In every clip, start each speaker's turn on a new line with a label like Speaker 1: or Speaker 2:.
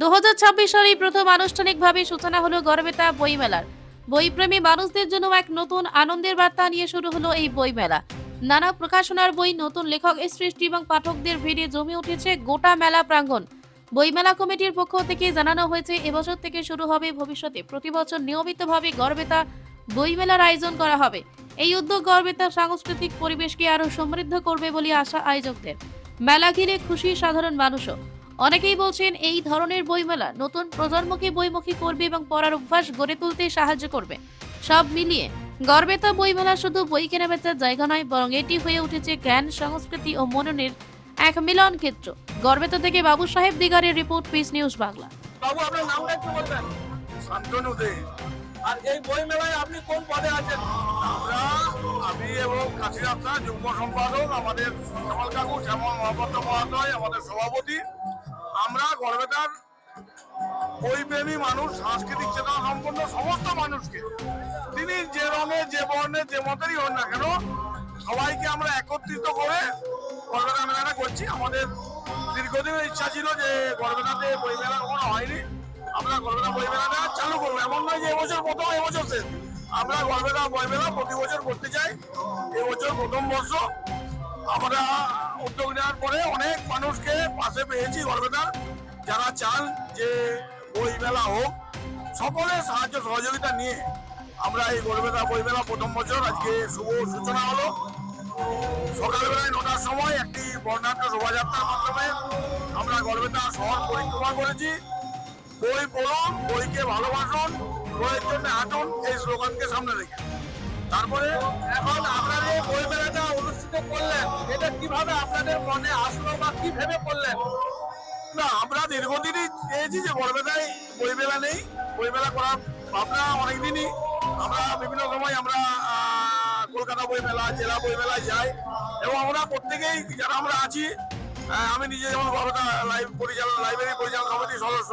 Speaker 1: দু সালেই প্রথম আনুষ্ঠানিকভাবে সূচনা হলো গড়বেতা বইমেলার। বইপ্রেমী মানুষদের জন্য এক নতুন আনন্দের বার্তা নিয়ে শুরু হলো এই বইমেলা। নানা প্রকাশনার বই, নতুন লেখক সৃষ্টি এবং পাঠকদের ভিড়ে জমে উঠেছে গোটা মেলা প্রাঙ্গণ। বইমেলা কমিটির পক্ষ থেকে জানানো হয়েছে, এবছর থেকে শুরু হবে, ভবিষ্যতে প্রতি বছর নিয়মিতভাবে গড়বেতা বইমেলার আয়োজন করা হবে। এই উদ্যোগ গড়বেতা সাংস্কৃতিক পরিবেশকে আরও সমৃদ্ধ করবে বলে আশা আয়োজকদের। মেলা ঘিরে খুশি সাধারণ মানুষও। অনেকেই বলছেন এই ধরনের বইমেলা নতুন প্রজন্মকে বইমুখী করবে এবং পড়ার অভ্যাস গড়ে তুলতে সাহায্য করবে। সব মিলিয়ে গড়বেতা বইমেলা শুধু বই কেনা বেচার জায়গা নয় বরং এটি হয়ে উঠেছে জ্ঞান সংস্কৃতি ও মননের এক মিলন ক্ষেত্র। গড়বেতা থেকে বাবু সাহেব দিগারের রিপোর্ট পিস নিউজ বাংলা।
Speaker 2: বাবু আপনার নামটা একটু বলবেন?
Speaker 3: শান্তনু দে।
Speaker 2: আর এই বই মেলায় আপনি কোন পদে আছেন?
Speaker 3: আমরা আমি এবং কাশি রাস্তা যুগ্ম সম্পাদক আমাদের শ্যামল কাকু শ্যামল মহাপাত্র মহাশয় আমাদের সভাপতি আমরা গড়বেতার বইপ্রেমী মানুষ, সাংস্কৃতিক চেতনা সম্পন্ন সমস্ত মানুষকে, তিনি যে রঙে, যে বর্ণের যে মতেরই হন না কেন, সবাইকে আমরা একত্রিত করে গড়বেতা মেলাটা করছি। আমাদের দীর্ঘদিনের ইচ্ছা ছিল যে গড়বেতাতে বই মেলা কখনো হয়নি। আমরা গড়বেতা বই মেলাটা চালু করব। এমন নয় যে এবছর প্রথম, এবছর শেষ। আমরা গড়বেতা বই মেলা প্রতি বছর করতে চাই। এবছর প্রথম বর্ষ আমরা উদ্যোগ নেওয়ার পরে অনেক মানুষকে পাশে পেয়েছি গড়বেতার। যারা চান যে বই মেলা হোক সকলের সাহায্য সহযোগিতা নিয়ে আমরা এই গড়বেতা বই মেলা প্রথম বছর আজকে শুভ সূচনা হলো। সকালবেলায় নটার সময় একটি বর্ণাঢ্য শোভাযাত্রার মাধ্যমে আমরা গড়বেতা শহর পরিক্রমা করেছি। বই পড়ুন, বইকে ভালোবাসুন, বইয়ের জন্য হাঁটুন, এই স্লোগানকে সামনে রেখে। তারপরে
Speaker 2: এখন আপনারা এই বই মেলাটা অনুষ্ঠিত করলেন, এটা কীভাবে আপনাদের মনে আসলো বা কি ভেবে করলেন?
Speaker 3: না, আমরা দীর্ঘদিনই চেয়েছি যে গড়বেতায় বই মেলা নেই। বই মেলা করার ভাবনা অনেকদিনই আমরা বিভিন্ন সময় আমরা কলকাতা বই মেলা জেলা বই মেলায় যাই এবং আমরা প্রত্যেকেই যারা আমরা আছি আমি নিজে যেমন লাইভ পরিচালনা লাইব্রেরি পরিচালনা কমিটির সদস্য,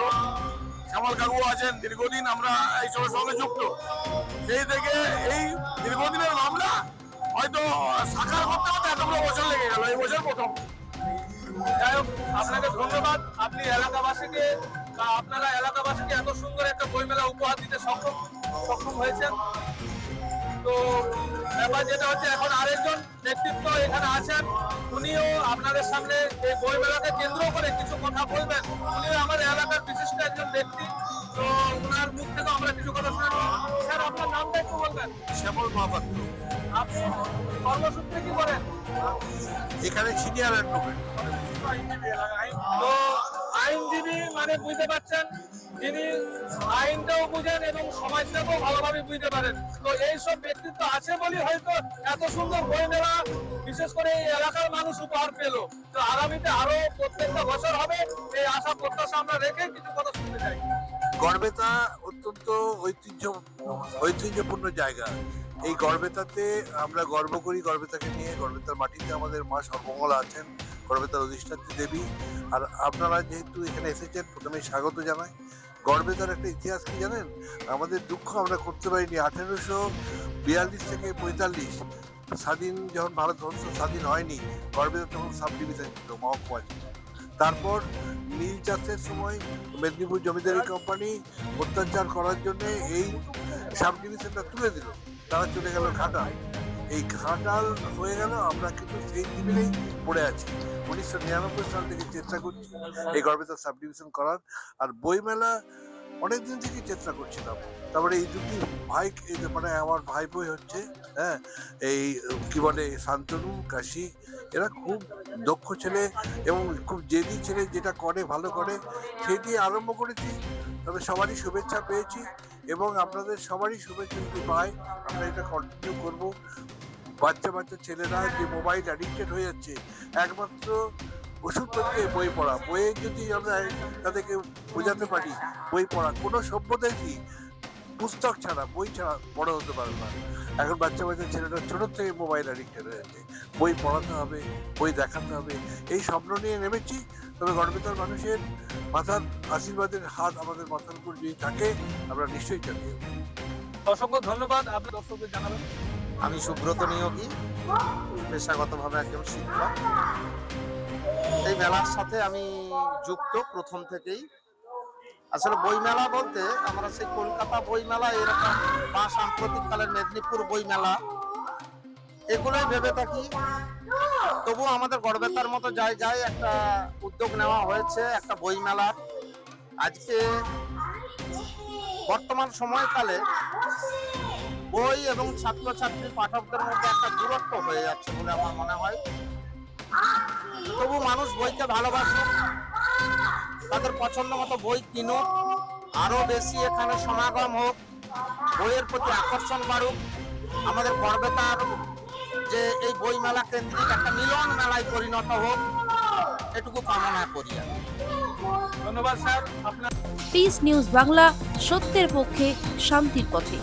Speaker 3: শ্যামল কাকু আছেন, দীর্ঘদিন আমরা এই সবের সঙ্গে যুক্ত। সেই থেকে এই দীর্ঘদিনের ভাবনা হয়তো সাকার করতে করতে এতগুলো বছর লেগে গেল, এই বছর প্রথম।
Speaker 2: যাই হোক, আপনাকে ধন্যবাদ। আপনি এলাকাবাসীকে বা আপনারা এলাকাবাসীকে এত সুন্দর একটা বই মেলা উপহার দিতে সক্ষম সক্ষম হয়েছেন। তো ব্যাপার যেটা হচ্ছে, এখন আরেকজন ব্যক্তিত্ব এখানে আছেন, উনিও আপনাদের সামনে এই বই মেলাকে কেন্দ্র করে কিছু কথা বলবেন। উনিও আমাদের এলাকার বিশিষ্ট একজন ব্যক্তি, তো ওনার মুখ থেকে আমরা কিছু কথা আপনার নামটা একটু বলবেন।
Speaker 3: শ্যামল মহাপাত্র।
Speaker 2: আপনি কর্মসূত্রে কি করেন?
Speaker 3: এখানে সিনিয়র অ্যাডভোকেট।
Speaker 2: তো আইনজীবী মানে বুঝতে পারছেন যিনি আইনটাও বুঝেন এবং সমাজটাকেও ভালোভাবে বুঝতে পারেন। তো এইসব ব্যক্তিত্ব আছে বলে হয়তো এত সুন্দর বই মেলা বিশেষ করে এই এলাকার মানুষ উপহার পেল। তো আগামীতে আরও প্রত্যেকটা বছর হবে এই আশা প্রত্যাশা আমরা রেখে কিছু কথা শুনতে চাই।
Speaker 4: গড়বেতা অত্যন্ত ঐতিহ্য, ঐতিহ্যপূর্ণ জায়গা। এই গড়বেতাতে আমরা গর্ব করি, গড়বেতাকে নিয়ে। গড়বেতার মাটিতে আমাদের মা সর্বমঙ্গলা আছেন, গড়বেতার অধিষ্ঠাত্রী দেবী। আর আপনারা যেহেতু এখানে এসেছেন, প্রথমে স্বাগত জানাই। গড়বেতার একটা ইতিহাস কি জানেন? আমাদের দুঃখ আমরা করতে পারিনি। আঠেরোশো বিয়াল্লিশ থেকে পঁয়তাল্লিশ, স্বাধীন, যখন ভারতবর্ষ স্বাধীন হয়নি, গড়বেতা তখন সাব ডিভিশন ছিল মহকুমা ছিল তারপর নীল চাষের সময় মেদিনীপুর জমিদারি কোম্পানি অত্যাচার করার জন্য এই সাব ডিভিশনটা তুলে দিল। তারা চলে গেল ঘাটাল। এই ঘাটাল হয়ে গেল, আমরা কিন্তু সেই টেবিলেই পড়ে আছি। উনিশশো নিরানব্বই সাল থেকে চেষ্টা করছি এই গর্বেতার সাব ডিভিশন করার। আর বইমেলা অনেক দিন থেকে চেষ্টা করছিলাম। তারপরে এই দুটি ভাই মানে আমার ভাই বই হচ্ছে হ্যাঁ এই, কি বলে, শান্তনু, কাশি, এরা খুব দক্ষ ছেলে এবং খুব জেদি ছেলে, যেটা করে, ভালো করে দিয়ে আরম্ভ করেছি। তবে সবারই শুভেচ্ছা পেয়েছি এবং আপনাদের সবারই শুভেচ্ছা যদি পাই, আমরা এটা কন্টিনিউ করব। বাচ্চা বাচ্চা ছেলেরা যে মোবাইল অ্যাডিক্টেড হয়ে যাচ্ছে, একমাত্র ওষুধ হচ্ছে বই পড়া। বইয়ে যদি আমরা তাদেরকে বোঝাতে পারি, বই পড়া। কোনো সভ্যতাই কি পুস্তক ছাড়া বই ছাড়া বড় হতে পারে না। এখন বাচ্চা বাচ্চা ছেলেরা ছোট থেকে মোবাইল অ্যাডিক্টেড হয়ে যাচ্ছে বই পড়াতে হবে বই দেখাতে হবে। এই স্বপ্ন নিয়ে নেমেছি। তবে গণবিতার মানুষের মাথার আশীর্বাদের হাত আমাদের মাথার উপর যদি থাকে আমরা নিশ্চয়ই চালিয়ে যাব।
Speaker 2: অসংখ্য ধন্যবাদ। আপনি দর্শকদের জানাবেন।
Speaker 5: আমি সুব্রত নিয়োগী। পেশাগতভাবে একজন শিক্ষক। এই মেলার সাথে আমি যুক্ত প্রথম থেকেই। আসলে বইমেলা বলতে আমরা সেই কলকাতা বইমেলা, এরকম বা সাম্প্রতিককালের মেদিনীপুর বইমেলা, এগুলোই ভেবে থাকি। তবু আমাদের গড়বেতার মতো জায়গায় একটা উদ্যোগ নেওয়া হয়েছে, একটা বইমেলার আজকে বর্তমান সময়কালে বই এবং ছাত্রছাত্রী পাঠকদের মধ্যে একটা দূরত্ব হয়ে যাচ্ছে বলে আমার মনে হয়। তবু মানুষ বইকে ভালোবাসে। তাদের পছন্দ মতো বই কিনুক আরও বেশি এখানে সমাগম হোক, বইয়ের প্রতি আকর্ষণ বাড়ুক। আমাদের গর্বেতার যে এই বই মেলা কেন্দ্রিক একটা মিলন মেলায় পরিণত হোক, এটুকু কামনা করি
Speaker 2: ধন্যবাদ, স্যার। আপনার
Speaker 1: পিস নিউজ বাংলা সত্যের পক্ষে, শান্তির পথে।